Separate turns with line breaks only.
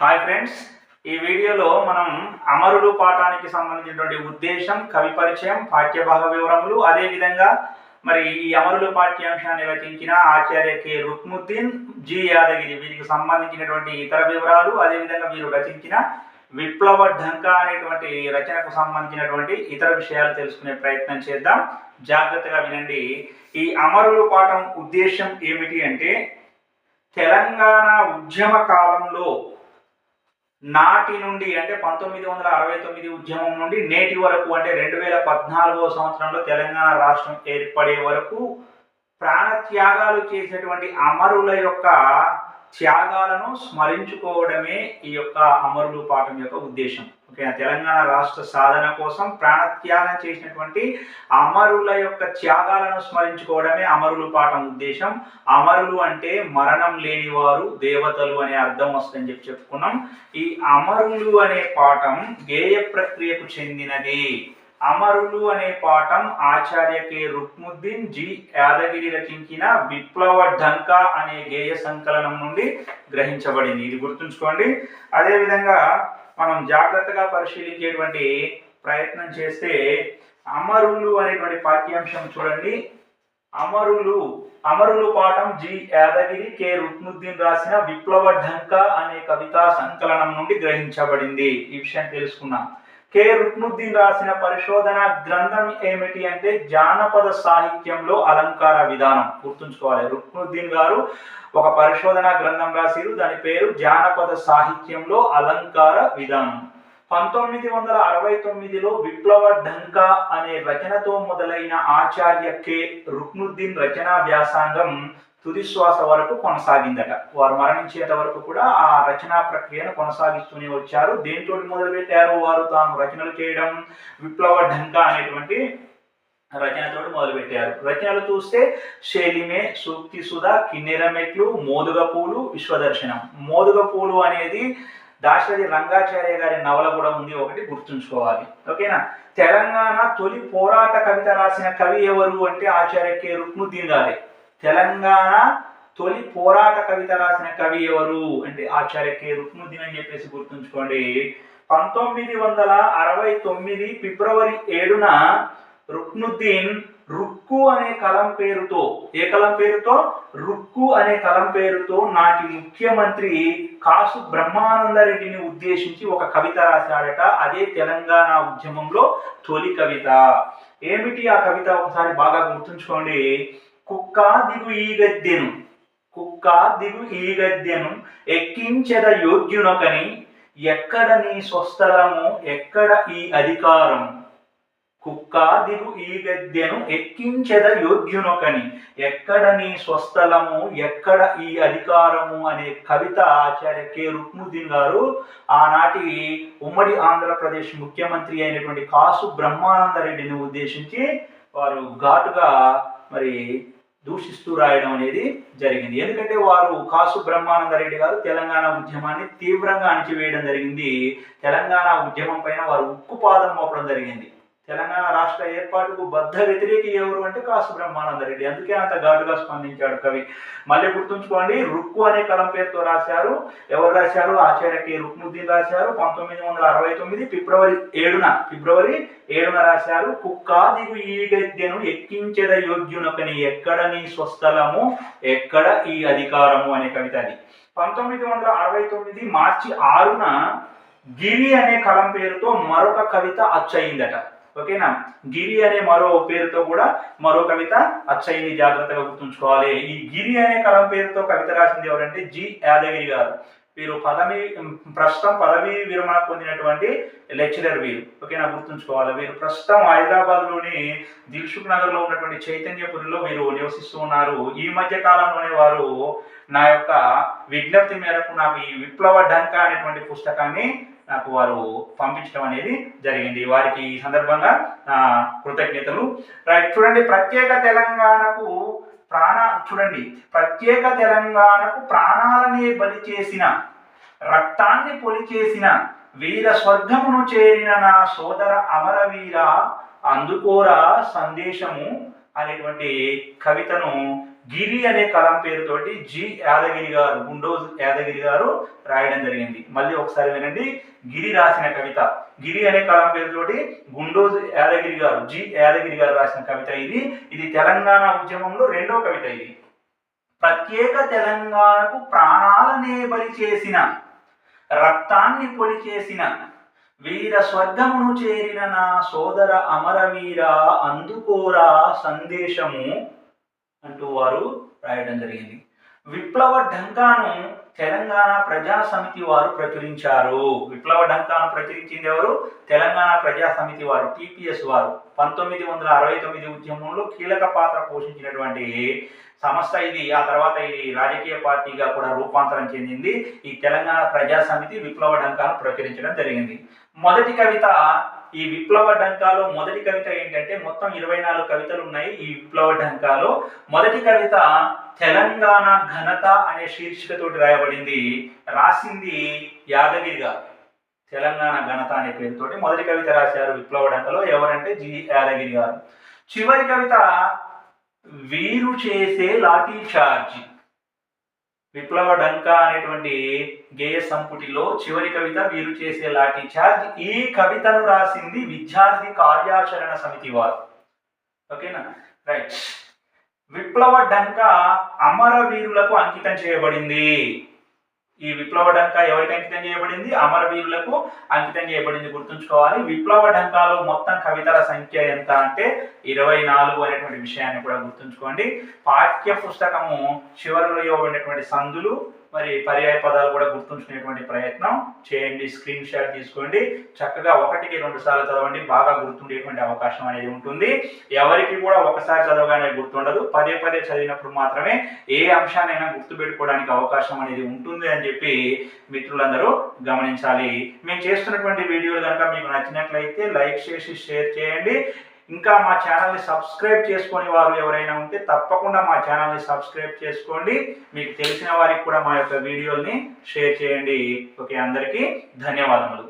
Hi friends ఈ వీడియోలో మనం అమరుడు పాఠానికి సంబంధించినటువంటి ఉద్దేశం కవి పరిచయం పాఠ్యభాగ వివరములు అదేవిధంగా మరి ఈ అమరులు పాఠ్యాంశాన్ని రచించిన ఆచార్య కె. రుక్ముద్దీన్ జి. యాదగిరి వీరికి సంబంధించినటువంటి ఇతర వివరాలు అదేవిధంగా వీరు రచించిన విప్లవ ఢంకా అనేటువంటి రచనకు సంబంధించినటువంటి ఇతర విషయాలు తెలుసుకునే ప్రయత్నం చేద్దాం. జాగ్రత్తగా వినండి. ఈ అమరులు పాఠం ఉద్దేశం ఏమిటి అంటే తెలంగాణ ఉద్యమ కాలంలో నాటి నుండి అంటే పంతొమ్మిది వందల అరవై తొమ్మిది ఉద్యమం నుండి నేటి వరకు అంటే రెండు వేల పద్నాలుగో సంవత్సరంలో తెలంగాణ రాష్ట్రం ఏర్పడే వరకు ప్రాణత్యాగాలు చేసినటువంటి అమరుల యొక్క త్యాగాలను స్మరించుకోవడమే ఈ యొక్క అమరులు పాఠం యొక్క ఉద్దేశం. ఓకే తెలంగాణ రాష్ట్ర సాధన కోసం ప్రాణత్యాగం చేసినటువంటి అమరుల యొక్క త్యాగాలను స్మరించుకోవడమే అమరులు పాఠం ఉద్దేశం. అమరులు అంటే మరణం లేని వారు దేవతలు అనే అర్థం వస్తుందని చెప్పి చెప్పుకున్నాం. ఈ అమరులు అనే పాఠం గేయ ప్రక్రియకు చెందినది. అమరులు అనే పాఠం ఆచార్య కె. రుక్ముద్దీన్ జి. యాదగిరి రచించిన విప్లవ ఢంకా అనే గేయ సంకలనం నుండి గ్రహించబడింది. ఇది గుర్తుంచుకోండి. అదేవిధంగా మనం జాగ్రత్తగా పరిశీలించేటువంటి ప్రయత్నం చేస్తే అమరులు అనేటువంటి పాఠ్యాంశం చూడండి. అమరులు అమరులు పాఠం జి యాదగిరి కె రుక్నుద్దీన్ రాసిన విప్లవ ఢంకా అనే కవితా సంకలనం నుండి గ్రహించబడింది. ఈ విషయం తెలుసుకున్నాం కె. రుక్నుద్దీన్ రాసిన పరిశోధన గ్రంథం ఏమిటి అంటే జానపద సాహిత్యంలో అలంకార విధానం. గుర్తుంచుకోవాలి. రుక్నుద్దీన్ గారు ఒక పరిశోధన గ్రంథం రాసిరు. దాని పేరు జానపద సాహిత్యంలో అలంకార విధానం. పంతొమ్మిది వందల అరవై తొమ్మిదిలో విప్లవ ఢంకా అనే రచనతో మొదలైన ఆచార్య కె. రుక్నుద్దీన్ రచనా వ్యాసాంగం తుది శ్వాస వరకు కొనసాగిందట. వారు మరణించేంత వరకు కూడా ఆ రచనా ప్రక్రియను కొనసాగిస్తూనే వచ్చారు. దేంతో మొదలుపెట్టారు? వారు తాము రచనలు చేయడం విప్లవ ఢంకా అనేటువంటి రచనతో మొదలుపెట్టారు. రచనలు చూస్తే శైలిమే సూక్తి సుధా కిన్నెర మెట్లు మోదుగ పూలు విశ్వదర్శనం. మోదుగ పూలు అనేది దాశరథి రంగాచార్య గారి నవల కూడా ఉంది. ఒకటి గుర్తుంచుకోవాలి. ఓకేనా? తెలంగాణ తొలి పోరాట కవిత రాసిన కవి ఎవరు అంటే ఆచార్య కె. రుక్నుద్దీన్ గారే. తెలంగాణ తొలి పోరాట కవిత రాసిన కవి ఎవరు అంటే ఆచార్య కె రుక్నుద్దీన్ అని చెప్పేసి గుర్తుంచుకోండి. పంతొమ్మిది వందల అరవై తొమ్మిది ఫిబ్రవరి ఏడున రుక్నుద్దీన్ రుక్కు అనే కలం పేరుతో ఏ కలం పేరుతో? రుక్కు అనే కలం పేరుతో నాటి ముఖ్యమంత్రి కాసు బ్రహ్మానందరెడ్డిని ఉద్దేశించి ఒక కవిత రాశాడట. అదే తెలంగాణ ఉద్యమంలో తొలి కవిత. ఏమిటి ఆ కవిత? ఒకసారి బాగా గుర్తుంచుకోండి. కుక్క దిగు ఈ గద్దెను. కుక్క దిగు ఈ గద్దెను. ఎక్కించెద యోగ్యునొకని ఎక్కడ నీ స్వస్థలము ఎక్కడ ఈ అధికారం కుక్క దిగు ఈ గద్దెను ఎక్కించెద యోగ్యునొకని ఎక్కడ నీ స్వస్థలము ఎక్కడ ఈ అధికారము అనే కవిత ఆచార్య కె. రుక్ముద్దీన్ గారు ఆనాటి ఉమ్మడి ఆంధ్రప్రదేశ్ ముఖ్యమంత్రి అయినటువంటి కాసు బ్రహ్మానందరెడ్డిని ఉద్దేశించి వారు ఘాటుగా మరి దూషిస్తూ రాయడం అనేది జరిగింది. ఎందుకంటే వారు కాసు బ్రహ్మానందరెడ్డి గారు తెలంగాణ ఉద్యమాన్ని తీవ్రంగా అణిచివేయడం జరిగింది. తెలంగాణ ఉద్యమం పైన వారు ఉక్కుపాదం మోపడం జరిగింది. తెలంగాణ రాష్ట్ర ఏర్పాటుకు బద్ధ వ్యతిరేకి ఎవరు అంటే కాసు బ్రహ్మానంద రెడ్డి. అందుకే అంత ఘాటుగా స్పందించాడు కవి. మళ్ళీ గుర్తుంచుకోండి రుక్కు అనే కలం పేరుతో రాశారు. ఎవరు రాశారు? ఆచార్య కె. రుక్ముద్దీన్ రాశారు. పంతొమ్మిది వందల అరవై తొమ్మిది ఫిబ్రవరి ఏడున ఫిబ్రవరి ఏడున రాశారు. కుక్క దిగు ఈ గద్దెను ఎక్కించెద యోగ్యునొకని ఎక్కడ నీ స్వస్థలము? ఎక్కడ ఈ అధికారము? అనే కవిత అది. పంతొమ్మిది వందల అరవై తొమ్మిది మార్చి ఆరున గిరి అనే కలం పేరుతో మరొక కవిత అచ్చయిందట. ఓకేనా? గిరి అనే మరో పేరుతో కూడా మరో కవిత అచ్చయ్యని జాగ్రత్తగా గుర్తుంచుకోవాలి. ఈ గిరి అనే కలం పేరుతో కవిత రాసింది ఎవరంటే జి యాదగిరి గారు. వీరు పదవి ప్రస్తుతం పదవి విరమణ పొందినటువంటి లెక్చరర్ వీరు. ఓకేనా? గుర్తుంచుకోవాలి. వీరు ప్రస్తుతం హైదరాబాద్లోని దిల్సుఖ్ నగర్లో ఉన్నటువంటి చైతన్యపురిలో వీరు నివసిస్తూ ఉన్నారు. ఈ మధ్య కాలంలోనే వారు నా యొక్క విజ్ఞప్తి మేరకు నాకు ఈ విప్లవ ఢంకా అనేటువంటి పుస్తకాన్ని నాకు వారు పంపించడం అనేది జరిగింది. వారికి ఈ సందర్భంగా కృతజ్ఞతలు. రైట్ చూడండి ప్రత్యేక తెలంగాణకు ప్రాణ చూడండి ప్రత్యేక తెలంగాణకు ప్రాణాలనే బలి చేసిన రక్తాన్ని పొలి చేసిన వీర స్వర్గమును చేరిన నా సోదర అమరవీర అందుకోరా సందేశము అనేటువంటి కవితను గిరి అనే కలం పేరుతోటి జి యాదగిరి గారు గుండోజ్ యాదగిరి గారు రాయడం జరిగింది. మళ్ళీ ఒకసారి వినండి. గిరి రాసిన కవిత. గిరి అనే కలం పేరుతోటి గుండోజ్ యాదగిరి గారు జి యాదగిరి గారు రాసిన కవిత ఇది. ఇది తెలంగాణ ఉద్యమంలో రెండో కవిత ఇది. ప్రత్యేక తెలంగాణకు ప్రాణాలనే బలి చేసిన రక్తాన్ని పొడి చేసిన వీర స్వర్గమును చేరిన నా సోదర అమరవీర అందుకోరా సందేశము అంటూ వారు రాయడం జరిగింది. విప్లవ ఢంకాను తెలంగాణ ప్రజా సమితి వారు ప్రచురించారు. విప్లవ ఢంకాను ప్రచురించింది ఎవరు? తెలంగాణ ప్రజా సమితి వారు టీపీఎస్ వారు. పంతొమ్మిది వందల అరవై తొమ్మిది ఉద్యమంలో కీలక పాత్ర పోషించినటువంటి సంస్థ ఇది. ఆ తర్వాత ఇది రాజకీయ పార్టీగా కూడా రూపాంతరం చెందింది. ఈ తెలంగాణ ప్రజా సమితి విప్లవ డంకాను ప్రచురించడం జరిగింది. మొదటి కవిత ఈ విప్లవ డంకాలో మొదటి కవిత ఏంటంటే మొత్తం ఇరవై నాలుగు కవితలు ఉన్నాయి ఈ విప్లవ డంకాలో. మొదటి కవిత తెలంగాణ ఘనత అనే శీర్షికతోటి రాయబడింది. రాసింది యాదగిరి గారు. తెలంగాణ ఘనత అనే పేరుతోటి మొదటి కవిత రాశారు విప్లవ డంకలో. ఎవరంటే జి యాదగిరి గారు. చివరి కవిత వీరు చేసే లాఠీ చార్జ్. విప్లవ డంకా అనేటువంటి గేయ సంపుటిలో చివరి కవిత వీరు చేసే లాఠీ చార్జ్ ఈ కవితను రాసింది విద్యార్థి కార్యాచరణ సమితి వారు. ఓకేనా? రైట్. విప్లవ డంకా అమరవీరులకు అంకితం చేయబడింది. ఈ విప్లవ డంకా ఎవరికి అంకితం చేయబడింది? అమరవీరులకు అంకితం చేయబడింది. గుర్తుంచుకోవాలి. విప్లవ డంకాలో మొత్తం కవితల సంఖ్య ఎంత అంటే ఇరవై నాలుగు అనేటువంటి విషయాన్ని కూడా గుర్తుంచుకోండి. పాఠ్య పుస్తకము చివరిలో ఇవ్వబడినటువంటి సందులు మరి పర్యాయ పదాలు కూడా గుర్తుంచుకునేటువంటి ప్రయత్నం. చేయండి స్క్రీన్ షాట్ తీసుకోండి. చక్కగా ఒకటికి రెండు సార్లు చదవండి. బాగా గుర్తుండేటువంటి అవకాశం అనేది ఉంటుంది. ఎవరికి కూడా ఒకసారి చదవగానే గుర్తుండదు. పదే పదే చదివినప్పుడు మాత్రమే ఏ అంశాన్నైనా గుర్తుపెట్టుకోవడానికి అవకాశం అనేది ఉంటుంది అని చెప్పి మిత్రులందరూ గమనించాలి. మేము చేస్తున్నటువంటి వీడియోలు కనుక మీకు నచ్చినట్లయితే లైక్ చేసి షేర్ చేయండి. ఇంకా మా ఛానల్ని సబ్స్క్రైబ్ చేసుకునే వారు ఎవరైనా ఉంటే తప్పకుండా మా ఛానల్ని సబ్స్క్రైబ్ చేసుకోండి. మీకు తెలిసిన వారికి కూడా మా యొక్క వీడియోల్ని షేర్ చేయండి. ఓకే అందరికీ ధన్యవాదములు.